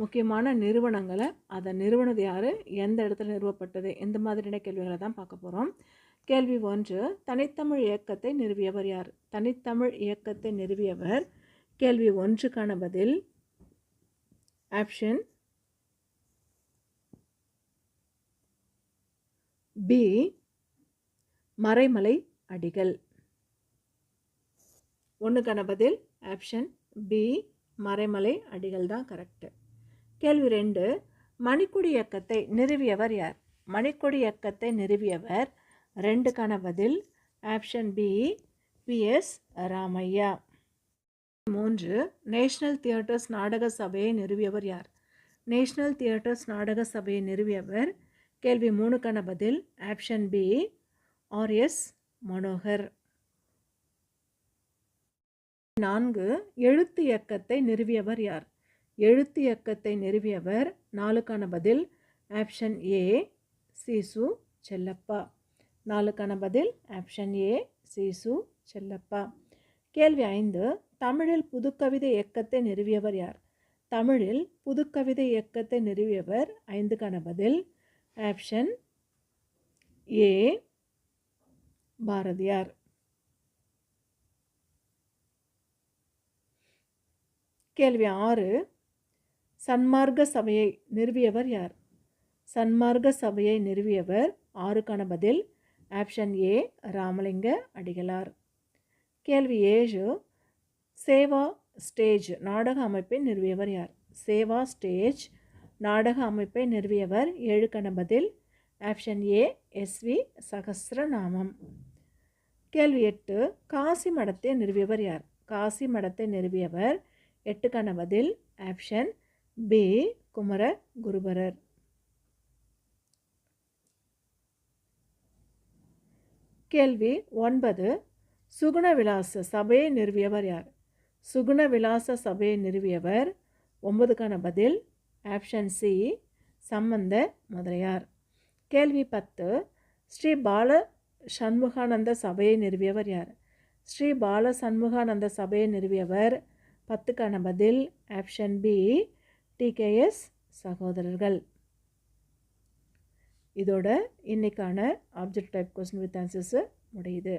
முக்கியமான நிறுவனங்களை அதை நிறுவனது யார்? எந்த இடத்துல நிறுவப்பட்டது? இந்த மாதிரியான கேள்விகளை தான் பார்க்க போகிறோம் கேள்வி ஒன்று தனித்தமிழ் இயக்கத்தை நிறுவியவர் யார்? தனித்தமிழ் இயக்கத்தை நிறுவியவர் கேள்வி ஒன்றுக்கான பதில் ஆப்ஷன் பி மறைமலை அடிகள். ஒன்றுக்கான பதில் ஆப்ஷன் பி மறைமலை அடிகள் தான் கரெக்டு கேள்வி ரெண்டு மணிக்கொடி இயக்கத்தை நிறுவியவர் யார்? மணிக்கொடி இயக்கத்தை நிறுவியவர் ரெண்டுக்கான பதில் ஆப்ஷன் பி பிஎஸ் ராமையா. மூன்று நேஷ்னல் தியேட்டர்ஸ் நாடக சபையை நிறுவியவர் யார்? நேஷ்னல் தியேட்டர்ஸ் நாடக சபையை நிறுவியவர் கேள்வி மூணுக்கான பதில் ஆப்ஷன் பி ஆர்எஸ் மனோகர். நான்கு எழுத்து இயக்கத்தை நிறுவியவர் யார்? எழுத்து இயக்கத்தை நிறுவியவர். நாலுக்கான பதில் ஆப்ஷன் ஏ சீசு செல்லப்பா. நாலுக்கான பதில் ஆப்ஷன் ஏ சீசு செல்லப்பா. கேள்வி ஐந்து தமிழில் புதுக்கவிதை இயக்கத்தை நிறுவியவர் யார்? தமிழில் புதுக்கவிதை இயக்கத்தை நிறுவியவர் ஐந்துக்கான பதில் ஆப்ஷன் ஏ பாரதியார். கேள்வி ஆறு சன்மார்க்க சபையை நிறுவியவர் யார்? சன்மார்க்க சபையை நிறுவியவர் ஆறுக்கான பதில் ஆப்ஷன் ஏ ராமலிங்க அடிகளார். கேள்வி ஏழு சேவா ஸ்டேஜ் நாடக அமைப்பை நிறுவியவர் யார்? சேவா ஸ்டேஜ் நாடக அமைப்பை நிறுவியவர் ஏழுக்கான பதில் ஆப்ஷன் ஏ எஸ்வி சகசிரநாமம். கேள்வி எட்டு காசி மடத்தை நிறுவியவர் யார்? காசி மடத்தை நிறுவியவர் எட்டுக்கான பதில் ஆப்ஷன் பி குமர குருபரர். கேள்வி ஒன்பது. சுகுண விலாச சபையை நிறுவியவர் யார்? சுகுண விலாச சபையை நிறுவியவர் ஒன்பதுக்கான பதில் ஆப்ஷன் சி சம்பந்த முதலியார் கேள்வி பத்து. ஸ்ரீ பால சண்முகானந்த சபையை நிறுவியவர் யார்? ஸ்ரீ பால சண்முகானந்த சபையை நிறுவியவர் பத்துக்கான பதில் ஆப்ஷன் பி டிகேஎஸ் சகோதரர்கள். இதோட இன்றைக்கான object type question with answers முடியுது.